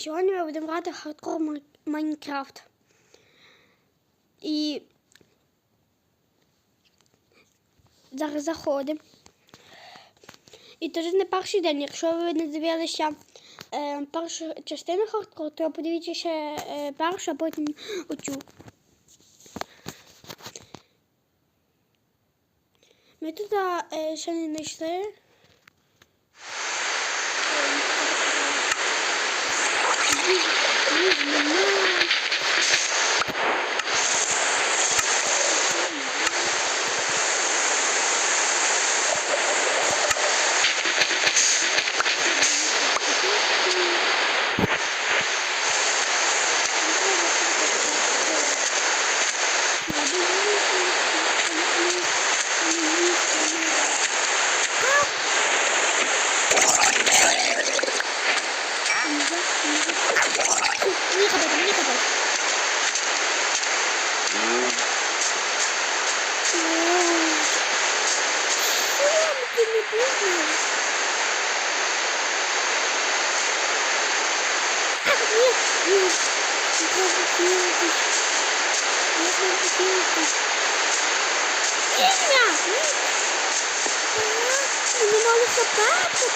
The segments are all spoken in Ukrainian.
сьогодні ми будемо грати хардкор Майнкрафт. І зараз заходимо. І це ж не перший день. Якщо ви не дивилися е, першу частину хардкору, то подивіться ще е, першу, а потім оцю. Ми тут е, ще не знайшли. Не Мені мало хапати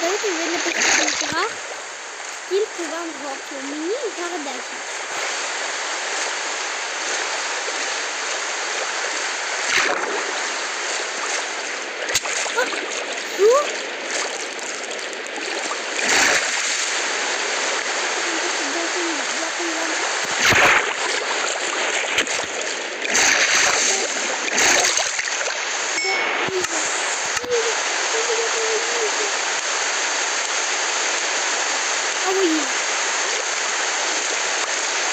Давайте ви напишіть в коментарях, скільки вам років. Мені зараз 10. А, Що? bak. Su.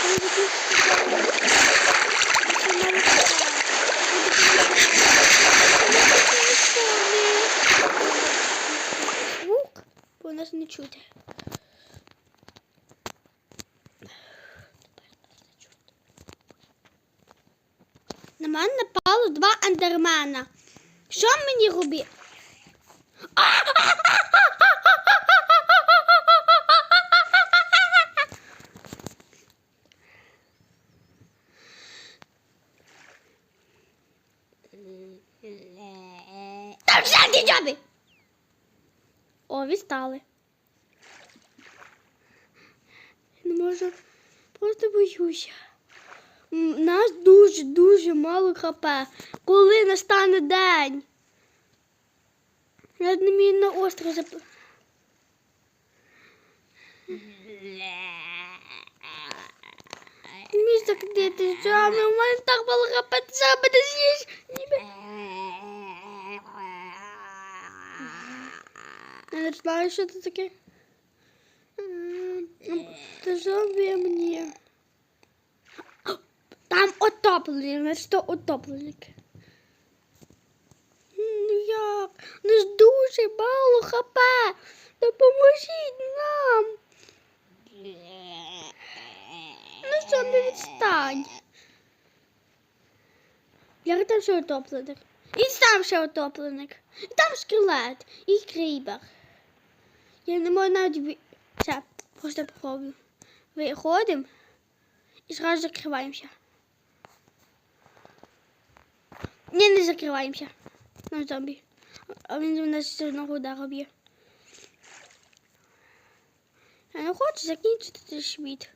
Thank you. вас не чути. На мене напало два андермена. Що мені робити? Там всякі дяби! О, відстали. Не можу. Просто боюся. Нас дуже-дуже мало хп. Коли настане день? Я не міг на острів зап... Між закрити жами, у мене так мало хп, ти жаби не з'їш. Я не знаю, що це таке. Це мені. Там отоплення, то утопленник. Ну як? Ну ж дуже мало хп. Допоможіть нам. Ну що, не відстань. Як там ще утопленик? І там ще утопленик. І там скелет. І крібер. Я не можу навіть... Все, просто попробую. Виходимо і зразу закриваємося. Ні, не закриваємося. На зомбі. А він у нас все одного удара б'є. Я не хочу закінчити цей світ.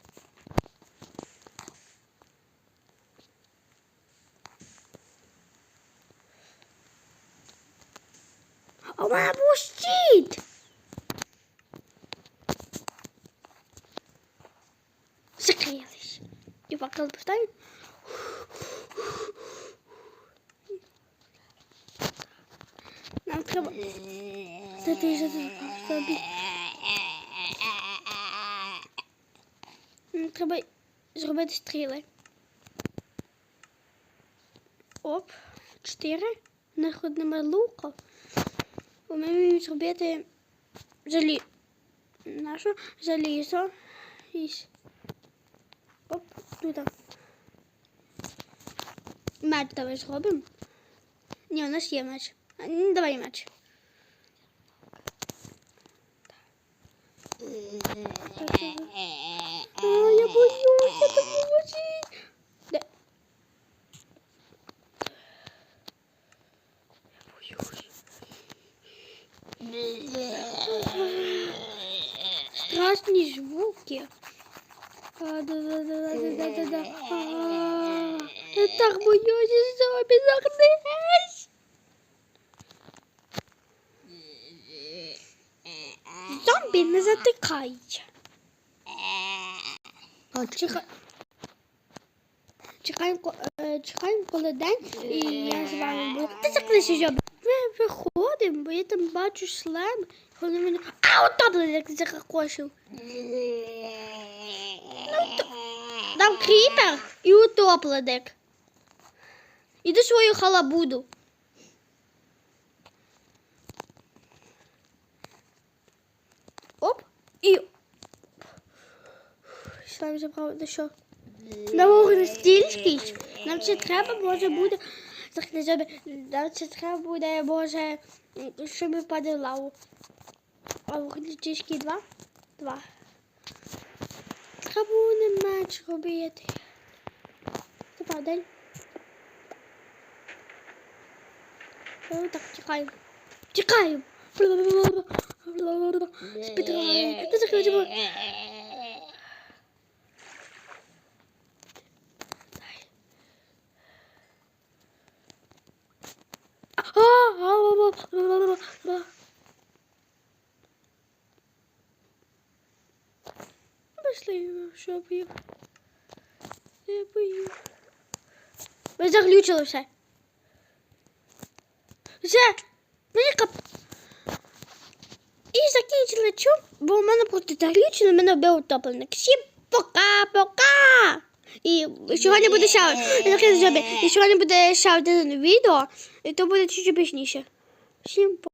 А у мене був щит! І факел поставим. Нам треба. Та ти ж собі. Нам треба зробити стріли. Оп, чотири. Лука. Бо Ми вміємо зробити жалі... Нашу залізо. Із. Тут. Меч давай зробимо. Ні, у нас є меч. Ну, Давай меч. А, я боюся, допоможіть. Де? Я боюсь. Страшні звуки. А, да-да-да-да-да-да-да. А, Я так боюся, зомбі загнись. Зомбі не затикається. Чекай. Чекаємо, ко- е, чекаємо коли день, і я з вами буду. Ти закличеш жаб. Ми виходимо, бо я там бачу шлем. Коли мене. А, утоплений як закакошив. Там кріпер і утопленик. Іди свою халабуду. Оп. І. Шлем забрав, ну що? На вогонь стільки. Нам це треба, може буде. Захне Нам це треба буде, може, щоб ми впаде в лаву. А вогнистічки два? Два. Треба буде меч робити. Тепер день. О, так, тікаємо. Тікаємо. Спітраємо. Ти захочемо. Пішли, що б'ю. Я бою. Ви заглючили все. Все. Кап. І закінчили чому? Бо в мене просто заглючено, мене вбив утопленик. Всім пока-пока! І сьогодні буде ще і сьогодні буде ще одне відео, і то буде чуть пізніше. Всім пока.